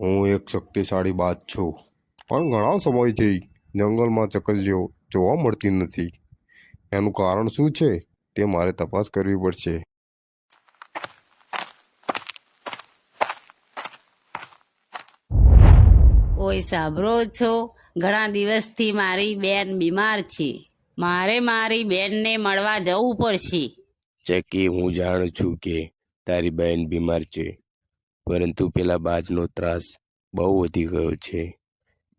હું એક શક્તિશાળી બાજ છું. પણ ઘણા સમયથી જંગલમાં ચકલીઓ જોવા મળતી નથી. એનું કારણ શું છે તે મારે તપાસ કરવી પડશે. ઓય સાંભળો છો? ઘણા દિવસથી મારી બેન બીમાર છે. મારે મારી બેનને મળવા જવું પડશે. ચકી હું જાણું છું કે તારી બહેન બીમાર છે પરંતુ પેલા બાજનો ત્રાસ બહુ વધી ગયો છે.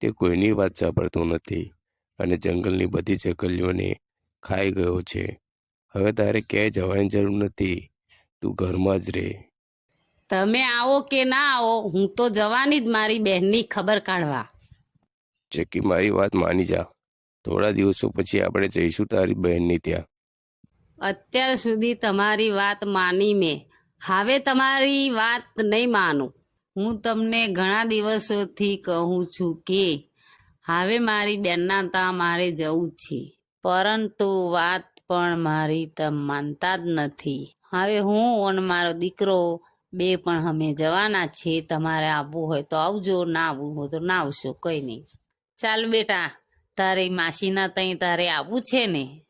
તે કોઈની વાત સાંભળતો નથી અને જંગલની બધી ચકલીઓને ખાઈ ગયો છે. હવે તારે ક્યાંય જવાની જરૂર નથી. તું ઘરમાં જ રહે તમે આવો કે ના આવો હું તો જવાની જ મારી બહેનની ખબર કાઢવા. ચકી મારી વાત માની જા. થોડા દિવસો પછી આપણે જઈશું તારી બહેનની ત્યાં. અત્યાર સુધી તમારી વાત માની મેં. હવે તમારી વાત નહીં માનું. હું તમને ઘણા દિવસોથી કહું છું કે હવે મારી બેનના ત્યાં મારે જવું છે. પરંતુ વાત પણ મારી તમ માનતા જ નથી. હવે હું અને મારો દીકરો, બે પણ અમે જવાના છે. તમારે આવવું હોય તો આવજો, ના આવવું હોય તો ના આવશો, કંઈ નહીં. ચાલ બેટા. તારી માસીના તઈ તારે આવવું છે ને?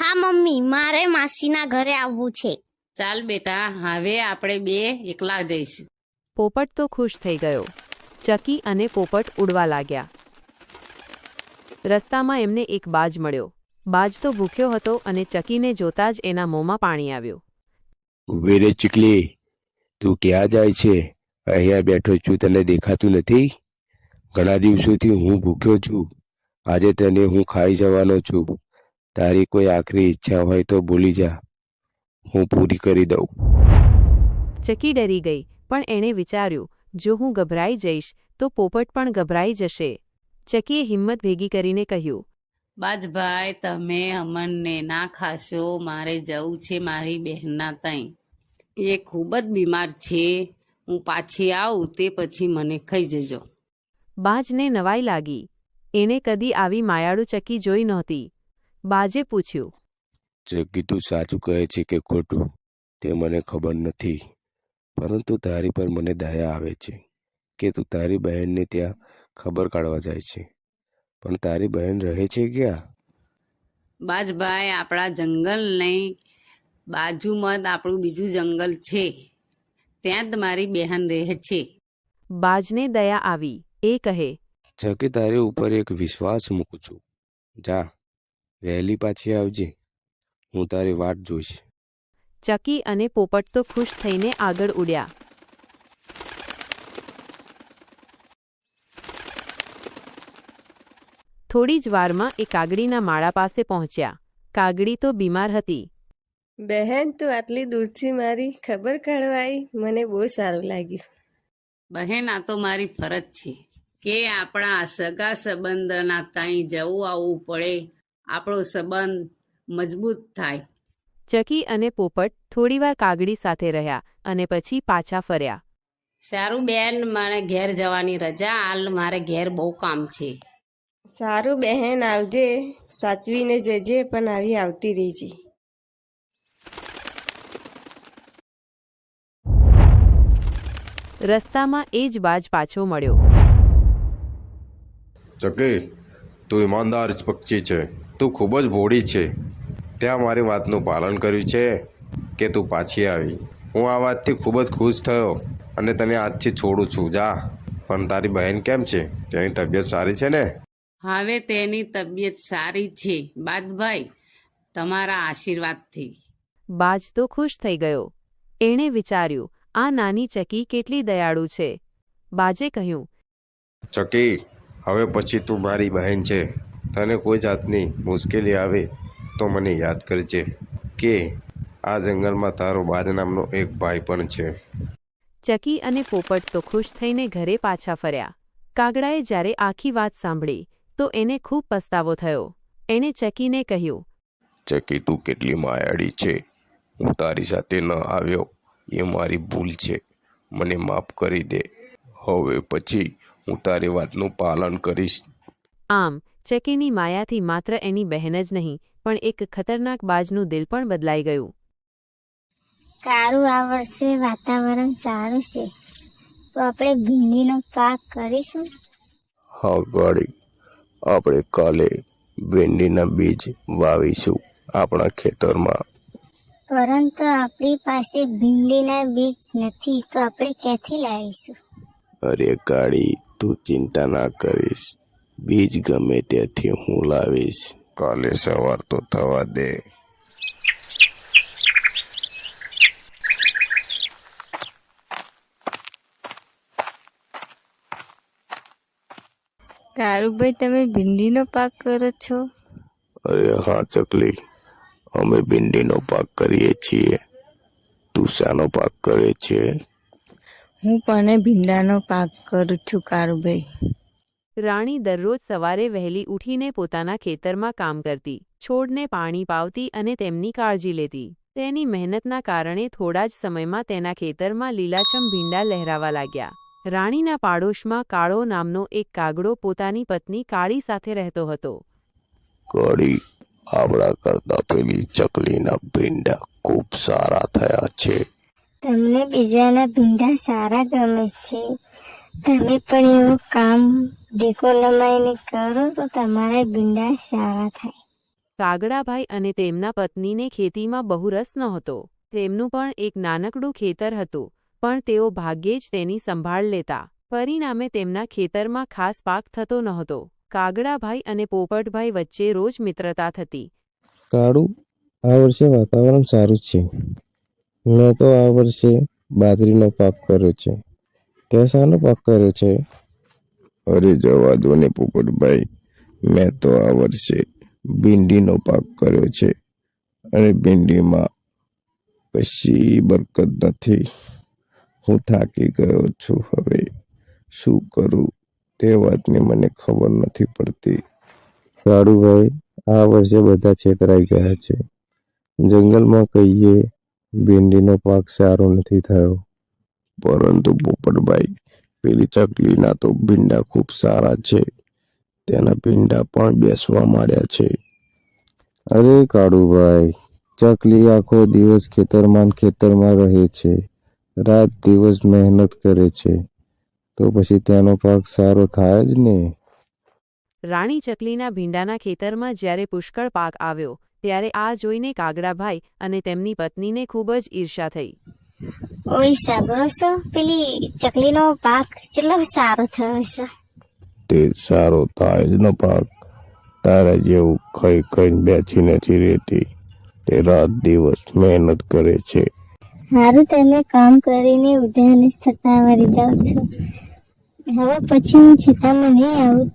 હા મમ્મી મારે માસીના ઘરે આવવું છે. ચાલ બેટા હવે આપણે બે એકલા જઈશું. પોપટ તો ખુશ થઈ ગયો. ચકી અને પોપટ ઉડવા લાગ્યા. રસ્તામાં એમને એક બાજ મળ્યો. બાજ તો ભૂખ્યો હતો અને ચકીને જોતા જ એના મોંમાં પાણી આવ્યું. વેરે ચીકલી તું ક્યાં જાય છે? અહીંયા બેઠો છું તને દેખાતું નથી? ઘણા દિવસોથી હું ભૂખ્યો છું. આજે તને હું ખાઈ જવાનો છું. તારી કોઈ આખરી ઈચ્છા હોય તો ભૂલી જા. હું પૂરી કરી દઉં. ચકી ડરી ગઈ પણ એણે વિચાર્યું જો હું ગભરાઈ જઈશ તો પોપટ પણ ગભરાઈ જશે. ચકીએ હિંમત ભેગી કરીને કહ્યું બાજભાઈ તમે અમનને ના ખાશો મારે જવું છે મારી બહેનના તઈ. એ ખૂબ જ બીમાર છે. હું પાછી આવું તે પછી મને ખાઈ જજો. બાજને નવાઈ લાગી. એણે કદી આવી માયાળુ ચકી જોઈ નહોતી. બાજે પૂછ્યું જગ્ગી તું સાચું કહે છે કે ખોટું તે મને ખબર નથી પરંતુ તારી પર મને દયા આવે છે કે તું તારી બહેનને ત્યાં ખબર કાઢવા જાય છે. પણ તારી બહેન રહે છે ક્યાં? બાજભાઈ આપણા જંગલની બાજુમાં આપણું બીજું જંગલ છે. ત્યાં જ મારી બહેન રહે છે. બાજને દયા આવી. એ કહે જગ્ગી તારી ઉપર એક વિશ્વાસ મૂકું છું. જા વહેલી પાછી આવજે. હું તારી વાટ જોઈશ. ચકી અને પોપટ તો ખુશ થઈને આગળ ઉડ્યા. થોડી જ વારમાં એ કાગડીના માળા પાસે પહોંચ્યા. કાગડી તો બીમાર હતી. બહેન તું આટલી દૂરથી મારી ખબર કાઢવાઈ? મને બહુ સારું લાગ્યું. બહેન આ તો મારી ફરજ છે. કે આપણા સગા સંબંધના ત્યાં જવું આવવું પડે આપણો સંબંધ મજબૂત થાય. ચકી અને પોપટ થોડીવાર કાગડી સાથે રહ્યા અને પછી પાછા ફર્યા. સારું બેન મારે ઘેર જવાની રજા હાલ મારે ઘેર બહુ કામ છે. સારું બહેન આવજે. સાચવીને જજે પણ આવી આવતી રહેજે. રસ્તામાં એ જ બાજ પાછો મળ્યો. ચકી તું ઈમાનદાર પક્ષી છે. તું ખૂબ જ ભોળી છે. ત્યાં મારી વાતનું પાલન કર્યું છે કે તું પાછી આવી. હું આ વાતથી ખૂબ જ ખુશ થયો અને તને આજથી છોડું છું. જા. પણ તારી બહેન કેમ છે? તેની તબિયત સારી છે ને? હવે તેની તબિયત સારી છે. બાદભાઈ તમારા આશીર્વાદથી. બાજ તો ખુશ થઈ ગયો. એણે વિચાર્યું આ નાની ચકી કેટલી દયાળુ છે. બાજે કહ્યું ચકી હવે પછી તું મારી બહેન છે. તને કોઈ જાતની મુશ્કેલી આવે તો મને યાદ કરજે કે આ જંગલમાં તારો બાજ નામનો એક ભાઈ પણ છે. ચકી અને પોપટ તો ખુશ થઈને ઘરે પાછા ફર્યા. કાગડાએ જ્યારે આખી વાત સાંભળી તો એને ખૂબ પસ્તાવો થયો. એણે ચકીને કહ્યું ચકી તું કેટલી માયાળી છે. હું તારી સાથે ન આવ્યો. એ મારી ભૂલ છે. મને માફ કરી દે. હવે પછી હું તારી વાતનું પાલન કરીશ. આમ ચકીની માયાથી માત્ર એની બહેન જ નહીં પણ એક ખતરનાક બાજનું દિલ પણ બદલાઈ ગયું. કારું આ વર્ષે વાતાવરણ સારું છે. તો આપણે ભીંડીનો પાક કરીશું? હા ગાડી. આપણે કાલે ભીંડીના બીજ વાવીશું આપણા ખેતરમાં. પરંતુ આપણી પાસે ભીંડીના બીજ નથી તો આપણે ક્યાંથી લાવીશું? અરે ગાડી તું ચિંતા ના કરીશ. બીજ ગમે ત્યાંથી હું લાવીશ. કાલે સવાર તો થવા દે. કારુભાઈ તમે ભીંડીનો પાક કરો છો? અરે હા ચકલી. અમે ભીંડીનો પાક કરીએ છીએ. તું શાનો પાક કરે છે. હું પણ ભીંડાનો પાક કરું છું કારુભાઈ. રાણી દરરોજ સવારે વહેલી ઉઠીને પોતાના ખેતરમાં કામ કરતી છોડને પાણી પાવતી અને તેમની કાળજી લેતી. તેની મહેનતના કારણે થોડા જ સમયમાં તેના ખેતરમાં લીલાછમ ભીંડા લહેરાવા લાગ્યા. રાણીના પાડોશમાં કાળો નામનો એક કાગડો પોતાની પત્ની કાળી સાથે રહેતો હતો. કાળી આપણા કરતા પેલી ચકલીના ભીંડા ખૂબ સારા થયા છે. તમને બીજાના ભીંડા સારા ગમે છે. તમે પણ એવું કામ દેખો લમાઈને કરો તો તમારા ભીંડા સારા થાય. કાગડાભાઈ અને તેમના પત્નીને ખેતીમાં બહુ રસ નહોતો. તેમનું પણ એક નાનકડું ખેતર હતું પણ તેઓ ભાગ્યે જ તેની સંભાળ લેતા. પરિણામે તેમના ખેતરમાં ખાસ પાક થતો નહોતો. કાગડાભાઈ અને પોપટભાઈ વચ્ચે રોજ મિત્રતા થતી. કાળું આ વર્ષે વાતાવરણ સારું છે. મેં તો આ વર્ષે બાજરીનો પાક કર્યો છે. તે શાનો પાક કર્યો છે? અરે જવા દો ને પોપટભાઈ મેં તો આ વર્ષે ભીંડીનો પાક કર્યો છે. અને ભીંડીમાં કશી બરકત નથી. હું થાકી ગયો છું હવે. શું કરું? તે વાતની મને ખબર નથી પડતી. કાળુભાઈ આ વર્ષે બધા છેતરાઈ ગયા છે. જંગલમાં કહીએ ભીંડીનો પાક સારો નથી થયો. પરંતુ પોપટભાઈ, પેલી ચકલીના તો ભીંડા ખૂબ સારા છે. તેના ભીંડા પણ બેસવા માંડ્યા છે. અરે કાળુભાઈ, ચકલી આખો દિવસ ખેતરમાં ખેતરમાં રહે છે. રાત દિવસ મહેનત કરે છે. તો પછી તેનો પાક સારો થાય જ ને? રાણી ચકલીના ભીંડાના ખેતરમાં જ્યારે પુષ્કળ પાક આવ્યો ત્યારે આ જોઈને કાગડાભાઈ અને તેમની પત્નીને ખૂબ જ ઈર્ષા થઈ. ઓય સાંભળો છો? પેલી ચકલીનો પાક કેટલો સારો થયો છે. તે સારો તાજનો પાક. તારા જેવું કઈ કઈ બેઠી નથી રહેતી. તે રાત દિવસ મહેનત કરે છે. સારું તમે કામ કરીને ઉદ્યાને થતા વળી જાઓ છો. હવે પછી હું ચિંતામાં નહીં આવું.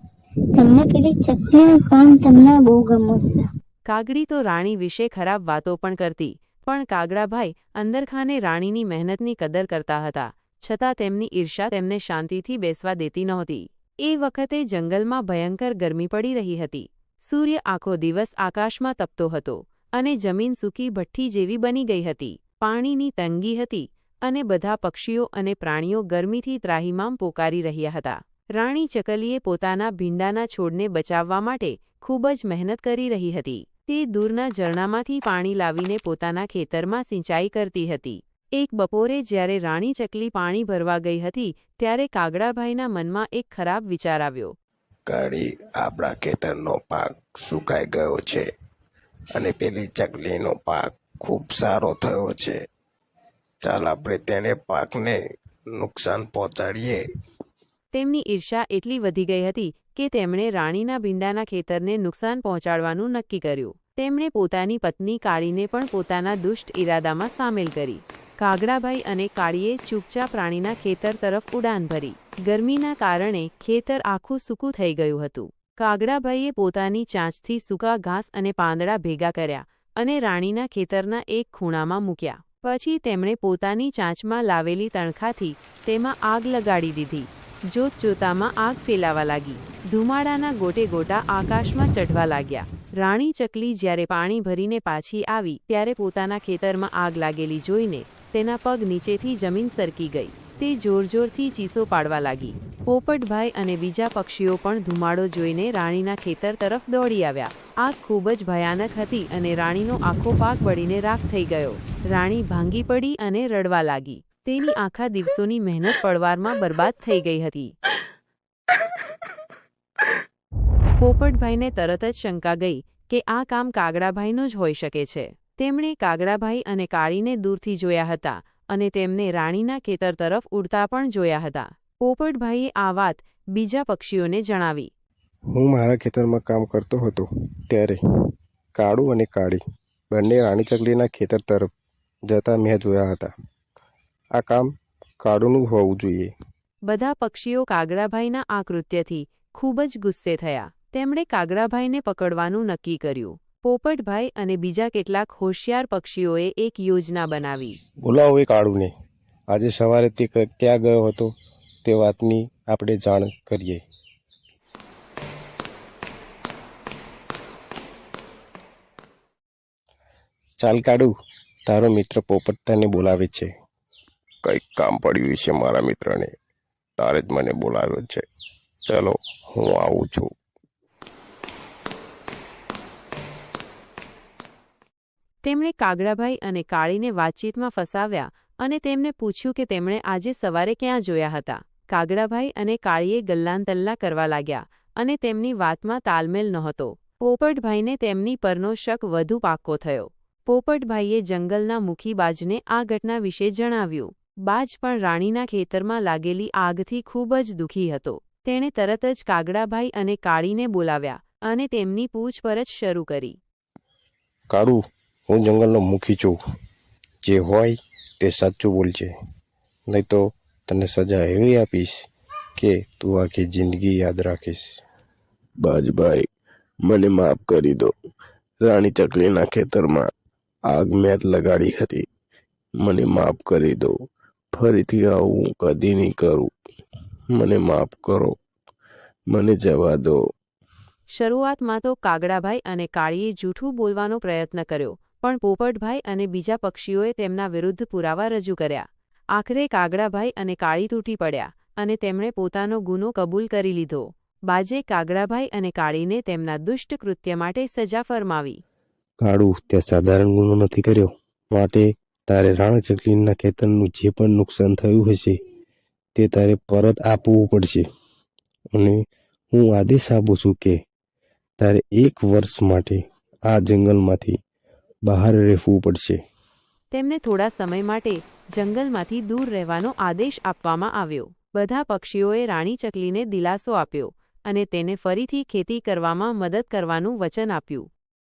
તમને પેલી ચકલીનું કામ તમને બહુ ગમો છે કાગડી તો રાણી વિશે ખરાબ વાતો પણ કરતી, પણ કાગડાભાઈ અંદરખાને રાણીની મહેનતની કદર કરતા હતા, છતાં તેમની ઈર્ષા તેમને શાંતિથી બેસવા દેતી નહોતી. એ વખતે જંગલમાં ભયંકર ગરમી પડી રહી હતી. સૂર્ય આખો દિવસ આકાશમાં તપતો હતો અને જમીન સૂકી ભઠ્ઠી જેવી બની ગઈ હતી. પાણીની તંગી હતી અને બધા પક્ષીઓ અને પ્રાણીઓ ગરમીથી ત્રાહિમામ પોકારી રહ્યા હતા. રાણી ચકલીએ પોતાના ભીંડાના છોડને બચાવવા માટે ખૂબ જ મહેનત કરી રહી હતી. તે દૂરના ઝરણામાંથી પાણી લાવીને પોતાના ખેતરમાં સિંચાઈ કરતી હતી. એક બપોરે જ્યારે રાણી ચકલી પાણી ભરવા ગઈ હતી ત્યારે કાગડાભાઈના મનમાં એક ખરાબ વિચાર આવ્યો. કાળી આપણા ખેતરનો પાક સુકાઈ ગયો છે અને પેલી ચકલીનો પાક ખૂબ સારો થયો છે. ચાલ આપણે તેને પાકને નુકસાન પહોંચાડીએ. તેમની ઈર્ષા એટલી વધી ગઈ હતી કે તેમણે રાણીના ભીંડાના ખેતરને નુકસાન પહોંચાડવાનું નક્કી કર્યું. તેમણે પોતાની પત્ની કાળીને પણ પોતાના દુષ્ટ ઈરાદામાં સામેલ કરી. કાગડાભાઈ અને કાળીએ ચૂપચાપ પ્રાણીના ખેતર તરફ ઉડાન ભરી. ગરમીના કારણે ખેતર આખું સૂકું થઈ ગયું હતું. કાગડાભાઈએ પોતાની ચાંચથી સૂકા ઘાસ અને પાંદડા ભેગા કર્યા અને રાણીના ખેતરના એક ખૂણામાં મૂક્યા. પછી તેમણે પોતાની ચાંચમાં લાવેલી તણખાથી તેમાં આગ લગાડી દીધી. જોત જોતામાં આગ ફેલાવા લાગી. ધુમાડાના ગોટે ગોટા આકાશમાં ચઢવા લાગ્યા. રાણી ચકલી જ્યારે પાણી ભરીને પાછી આવી, ત્યારે પોતાના ખેતરમાં આગ લાગેલી જોઈને તેના પગ નીચેથી જમીન સરકી ગઈ. તે જોરજોરથી ચીસો પાડવા લાગી. પોપટભાઈ અને બીજા પક્ષીઓ પણ ધુમાડો જોઈને રાણીના ખેતર તરફ દોડી આવ્યા. આગ ખૂબ જ ભયાનક હતી અને રાણીનો આખો પાક બળીને રાખ થઈ ગયો. રાણી ભાંગી પડી અને રડવા લાગી. તેની આખા દિવસોની મહેનત પડવારમાં બરબાદ થઈ ગઈ હતી. પોપટભાઈને તરત જ શંકા ગઈ કે આ કામ કાગડાભાઈનું જ હોઈ શકે છે. તેમણે કાગડાભાઈ અને કાળીને દૂરથી જોયા હતા અને તેમને રાણીના ખેતર તરફ ઉડતા પણ જોયા હતા. પોપટભાઈએ આ વાત બીજા પક્ષીઓને જણાવી. હું મારા ખેતરમાં કામ કરતો હતો ત્યારે કાળુ અને કાળી બંને રાણી ચકલીના ખેતર તરફ જતા મેં જોયા હતા. આ કામ કાળુનું હોવું જોઈએ. બધા પક્ષીઓ કાગડાભાઈના આ કૃત્યથી ખૂબ જ ગુસ્સે થયા. તેમણે કાગડાભાઈને પકડવાનું નક્કી કર્યું. પોપટભાઈ અને બીજા કેટલાક હોશિયાર પક્ષીઓએ એક યોજના બનાવી. બોલાવો એ કાળુને. આજે સવારે તે ક્યાં ગયો હતો તે વાતની આપણે જાણ કરીએ. ચાલ કાળુ તારો મિત્ર પોપટ તને બોલાવે છે. કંઈક કામ પડ્યું છે મારા મિત્રને. તારે જ મને બોલાવ્યો છે. ચલો, હું આવું છું. તેમણે કાગડાભાઈ અને કાળીને વાતચીતમાં ફસાવ્યા અને તેમને પૂછ્યું કે તેમણે આજે સવારે ક્યાં જોયા હતા. કાગડાભાઈ અને કાળીએ ગલ્લાંતલ્લા કરવા લાગ્યા અને તેમની વાતમાં તાલમેલ નહોતો. પોપટભાઈને તેમની પરનો શક વધુ પાક્કો થયો. પોપટભાઈએ જંગલના મુખીબાજને આ ઘટના વિશે જણાવ્યું. બાજ પણ રાણીના ખેતરમાં લાગેલી આગથી ખૂબ જ દુઃખી હતો. તેણે તરત જ કાગડાભાઈ અને કાળીને બોલાવ્યા અને તેમની પૂછપરછ શરૂ કરી. કાળુ હું જંગલનો મુખી છું. જે હોય તે સાચું બોલજે. નહીં તો તને સજા એવી આપીશ કે તું આખી જિંદગી યાદ રાખીશ. બાજભાઈ મને માફ કરી દો. રાણી ચકલીના ખેતરમાં આગ મેં લગાડી હતી. મને માફ કરી દો. ફરીથી આવું કદી નહીં કરું. મને માફ કરો. મને જવા દો. શરૂઆતમાં તો કાગડાભાઈ અને કાળીએ જૂઠું બોલવાનો પ્રયત્ન કર્યો પણ પોપટભાઈ અને બીજા પક્ષીઓએ તેમના વિરુદ્ધ પુરાવા રજૂ કર્યા. આખરે કાગડાભાઈ અને કાળી તૂટી પડ્યા અને તેમણે પોતાનો ગુનો કબૂલ કરી લીધો. બાજે કાગડાભાઈ અને કાળીને તેમના દુષ્ટ કૃત્ય માટે સજા ફરમાવી. કાળું તે સાધારણ ગુનો નથી કર્યો. માટે તારે રાણ ચકલીના ખેતરનું જે પણ નુકસાન થયું હશે, તે તારે પરત આપવું પડશે. અને હું આદેશ આપું છું કે તારે એક વર્ષ માટે આ જંગલમાંથી બહાર રહેવું પડશે. તેમને થોડા સમય માટે જંગલમાંથી દૂર રહેવાનો આદેશ આપવામાં આવ્યો. બધા પક્ષીઓએ રાણી ચકલીને દિલાસો આપ્યો અને તેને ફરીથી ખેતી કરવામાં મદદ કરવાનું વચન આપ્યું.